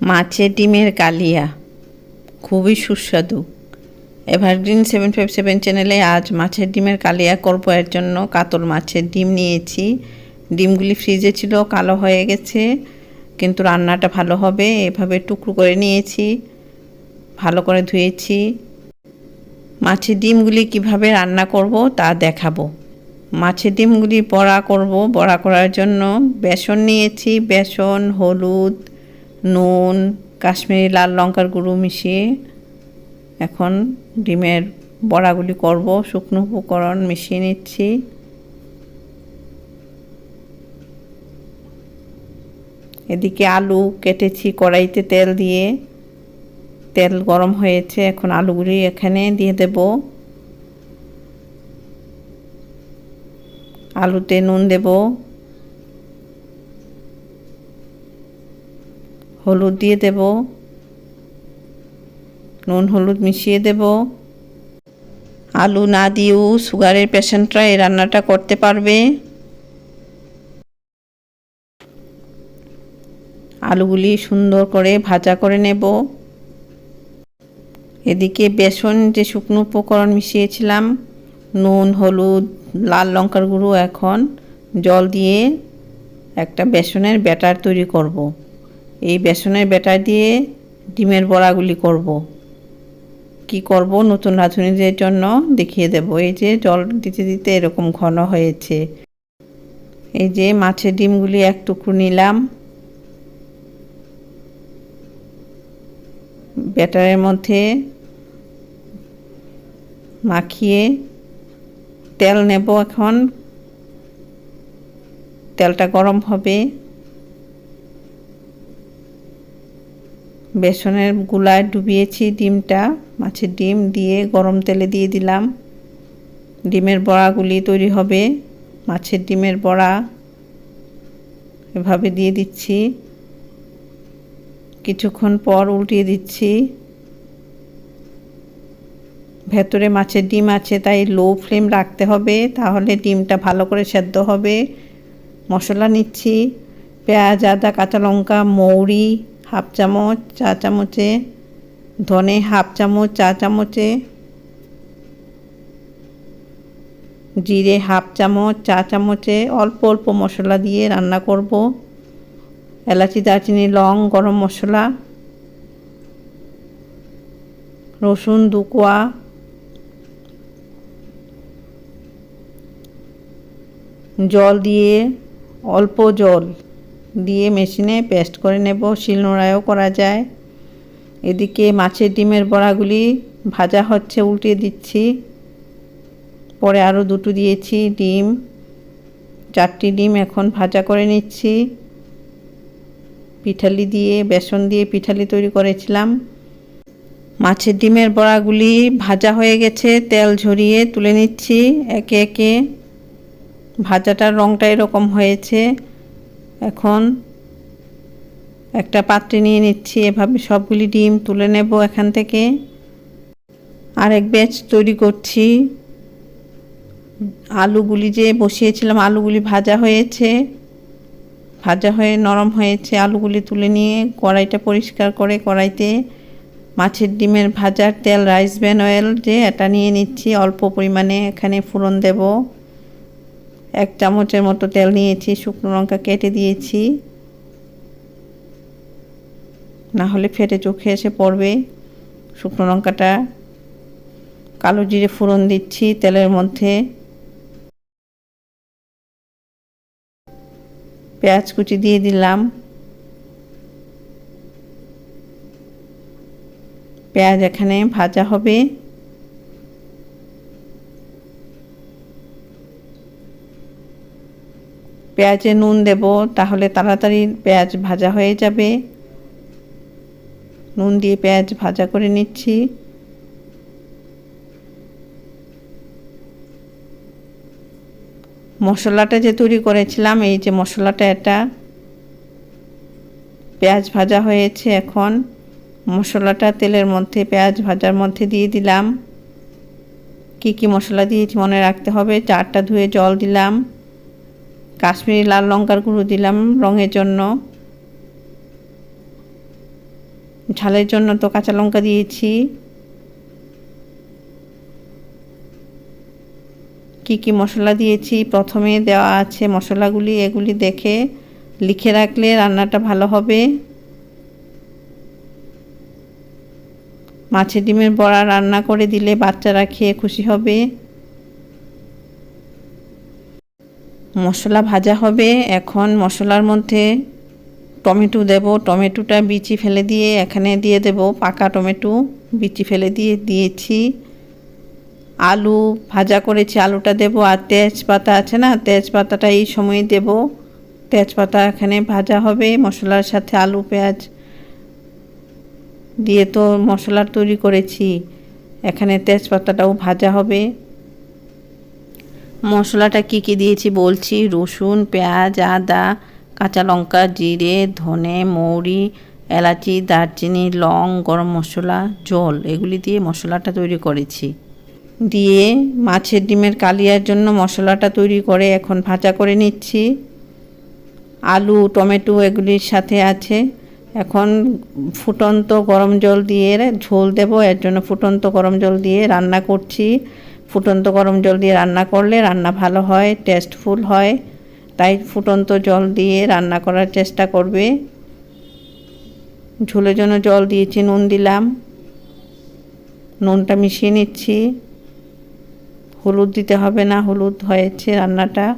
মাছের ডিমের কালিয়া। খুবই সুস্বাদু। এভারগ্রিন সেভেন ফাইভ সেভেন চ্যানেলে আজ মাছের ডিমের কালিয়া করব। এর জন্য কাতল মাছের ডিম নিয়েছি। ডিমগুলি ফ্রিজে ছিল, কালো হয়ে গেছে। কিন্তু রান্নাটা ভালো হবে, এভাবে টুকরো করে নিয়েছি। ভালো করে ধুয়েছি। মাছের ডিমগুলি কীভাবে রান্না করব তা দেখাবো। মাছের ডিমগুলি বড়া করব। বড়া করার জন্য বেসন নিয়েছি। বেসন, হলুদ নুন, কাশ্মীরি লাল লঙ্কার গুঁড়ো মিশিয়ে এখন ডিমের বড়াগুলি করব। শুকনো উপকরণ মিশিয়ে নিচ্ছি। এদিকে আলু কেটেছি কড়াইতে তেল দিয়ে। তেল গরম হয়েছে, এখন আলুগুলি এখানে দিয়ে দেব। আলুতে নুন দেব। হলুদ দিয়ে দেব। নুন হলুদ মিশিয়ে দেব। আলু না দিয়েও সুগারের পেশেন্টরা এই রান্নাটা করতে পারবে। আলুগুলি সুন্দর করে ভাজা করে নেব। এদিকে বেসন যে শুকনো উপকরণ মিশিয়েছিলাম, নুন, হলুদ, লাল লঙ্কার গুঁড়ো এখন জল দিয়ে একটা বেসনের ব্যাটার তৈরি করব। এই বেসনের ব্যাটার দিয়ে ডিমের বড়াগুলি করব। কি করব? নতুন রাঁধুনিদের জন্য দেখিয়ে দেব। এই যে জল দিতে দিতে এরকম ঘন হয়েছে। এই যে মাছের ডিমগুলি এক টুকরো নিলাম। ব্যাটারের মধ্যে মাখিয়ে তেল নেব এখন। তেলটা গরম হবে। বেসনের গুলায় ডুবিয়েছি ডিমটা, মাছের ডিম দিয়ে গরম তেলে দিয়ে দিলাম। ডিমের বড়াগুলি তৈরি হবে, মাছের ডিমের বড়া এভাবে দিয়ে দিচ্ছি। কিছুক্ষণ পর উল্টিয়ে দিচ্ছি। ভেতরে মাছের ডিম আছে, তাই লো ফ্লেম রাখতে হবে, তাহলে ডিমটা ভালো করে সেদ্ধ হবে। মশলা নিচ্ছি, পেঁয়াজ, আদা, কাঁচা লঙ্কা, মৌরি হাফ চামচ, চা চামচে, ধনে হাফ চামচ, চা চামচে, জিরে হাফ চামচ, চা চামচে, অল্প অল্প মশলা দিয়ে রান্না করব। এলাচি, দারচিনি, লং, গরম মশলা, রসুন দু কোয়া জল দিয়ে অল্প জল দিয়ে মেশিনে পেস্ট করে নেব, শিলনোড়ায়ও করা যায়। এদিকে মাছের ডিমের বড়াগুলি ভাজা হচ্ছে, উল্টে দিচ্ছি। পরে আরও দুটো দিয়েছি ডিম। চারটি ডিম এখন ভাজা করে নিচ্ছি। পিঠালি দিয়ে, বেসন দিয়ে পিঠালি তৈরি করেছিলাম। মাছের ডিমের বড়াগুলি ভাজা হয়ে গেছে, তেল ঝরিয়ে তুলে নিচ্ছি একে একে। ভাজাটার রঙটা এরকম হয়েছে। এখন একটা পাত্রে নিয়ে নিচ্ছি, এভাবে সবগুলি ডিম তুলে নেব এখান থেকে। আরেক ব্যাচ তৈরি করছি। আলুগুলি যে বসিয়েছিলাম, আলুগুলি ভাজা হয়েছে। ভাজা হয়ে নরম হয়েছে, আলুগুলি তুলে নিয়ে কড়াইটা পরিষ্কার করে কড়াইতে মাছের ডিমের ভাজার তেল, রাইস ব্যান অয়েল যে এটা নিয়ে নিচ্ছি। অল্প পরিমাণে এখানে ফোড়ন দেব। এক চামচের মতো তেল নিয়েছি, শুকনো লঙ্কা কেটে দিয়েছি। না হলে ফেটে চোখে এসে পড়বে। শুকনো লঙ্কাটা, কালো জিরে ফোড়ন দিচ্ছি তেলের মধ্যে। পেঁয়াজ কুচি দিয়ে দিলাম। পেঁয়াজ এখানে ভাজা হবে। পেঁয়াজে নুন দেব, তাহলে তাড়াতাড়ি পেঁয়াজ ভাজা হয়ে যাবে। নুন দিয়ে পেঁয়াজ ভাজা করে নিচ্ছি। মশলাটা যে তৈরি করেছিলাম, এই যে মশলাটা এটা। পেঁয়াজ ভাজা হয়েছে এখন। মশলাটা তেলের মধ্যে, পেঁয়াজ ভাজার মধ্যে দিয়ে দিলাম। কি কি মশলা দিয়েছি মনে রাখতে হবে? চারটা ধুয়ে জল দিলাম। কাশ্মীরি লাল লঙ্কার গুঁড়ো দিলাম রঙের জন্য। ঝালের জন্য তো কাঁচা লঙ্কা দিয়েছি। কি কি মশলা দিয়েছি? প্রথমে দেওয়া আছে মশলাগুলি, এগুলি দেখে লিখে রাখলে রান্নাটা ভালো হবে। মাছের ডিমের বড়া রান্না করে দিলে বাচ্চারা খেয়ে খুশি হবে। মশলা ভাজা হবে। এখন মশলার মধ্যে টমেটো দেব। টমেটোটা বিচি ফেলে দিয়ে এখানে দিয়ে দেব পাকা টমেটো। বিচি ফেলে দিয়ে দিয়েছি। আলু ভাজা করেছি। আলুটা দেব আর তেজপাতা আছে না? তেজপাতাটা এই সময় দেব। তেজপাতা এখানে ভাজা হবে। মশলার সাথে আলু, পেঁয়াজ দিয়ে তো মশলা তৈরি করেছি। এখানে তেজপাতাটাও ভাজা হবে। মশলাটা কি কি দিয়েছি বলছি? রসুন, পেঁয়াজ, আদা, কাঁচা লঙ্কা, জিরে, ধনে, মৌরি, এলাচি, দারচিনি, লং, গরম মশলা, জল, এগুলি দিয়ে মশলাটা তৈরি করেছি। দিয়ে মাছের ডিমের কালিয়ার জন্য মশলাটা তৈরি করে এখন ভাজা করে নিচ্ছি। আলু, টমেটো এগুলির সাথে আছে। এখন ফুটন্ত গরম জল দিয়ে ঝোল দেব, এর জন্য ফুটন্ত গরম জল দিয়ে রান্না করছি। ফুটন্ত গরম জল দিয়ে রান্না করলে রান্না ভালো হয় টেস্টফুল হয়। তাই ফুটন্ত জল দিয়ে রান্না করার চেষ্টা করবে। ঝোলের জন্য জল দিয়েছি, নুন দিলাম। নুনটা মিশিয়ে নিচ্ছি। হলুদ দিতে হবে না, হলুদ হয়েছে রান্নাটা।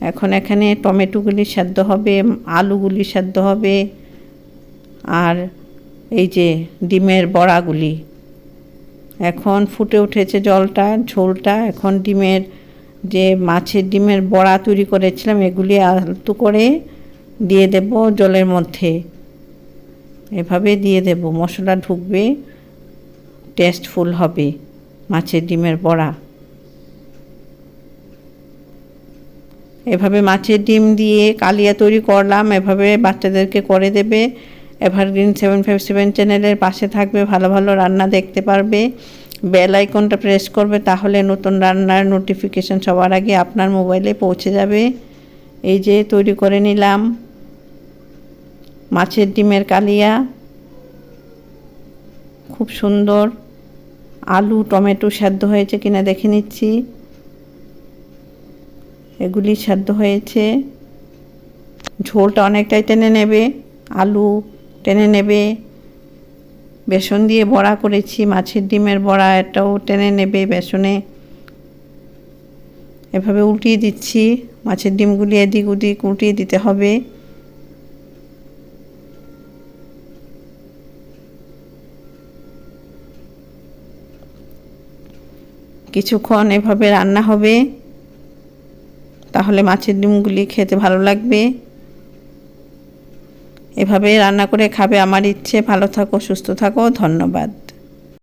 এখন এখানে টমেটোগুলি সেদ্ধ হবে, আলুগুলি সেদ্ধ হবে। আর এই যে ডিমের বড়াগুলি। এখন ফুটে উঠেছে জলটা, ঝোলটা। এখন ডিমের যে মাছের ডিমের বড়া তৈরি করেছিলাম, এগুলি আলতু করে দিয়ে দেব জলের মধ্যে। এভাবে দিয়ে দেব, মশলা ঢুকবে টেস্টফুল হবে মাছের ডিমের বড়া। এভাবে মাছের ডিম দিয়ে কালিয়া তৈরি করলাম, এভাবে বাচ্চাদেরকে করে দেবে। এভারগ্রিন সেভেন ফাইভ সেভেন চ্যানেলের পাশে থাকবে, ভালো ভালো রান্না দেখতে পারবে। বেল আইকনটা প্রেস করবে, তাহলে নতুন রান্নার নোটিফিকেশন সবার আগে আপনার মোবাইলে পৌঁছে যাবে। এই যে তৈরি করে নিলাম। মাছের ডিমের কালিয়া। খুব সুন্দর। আলু, টমেটো সেদ্ধ হয়েছে কিনা দেখে নিচ্ছি। এগুলি সেদ্ধ হয়েছে। ঝোলটা অনেকটাই টেনে নেবে। আলু টেনে নেবে। বেসন দিয়ে বড়া করেছি, মাছের ডিমের বড়া এটাও টেনে নেবে বেসনে। এভাবে উল্টিয়ে দিচ্ছি, মাছের ডিমগুলি এদিক ওদিক উল্টিয়ে দিতে হবে। কিছুক্ষণ এভাবে রান্না হবে, তাহলে মাছের ডিমগুলি খেতে ভালো লাগবে। এভাবে রান্না করে খাবে। আমার ইচ্ছে ভালো থাকো সুস্থ থাকো ধন্যবাদ।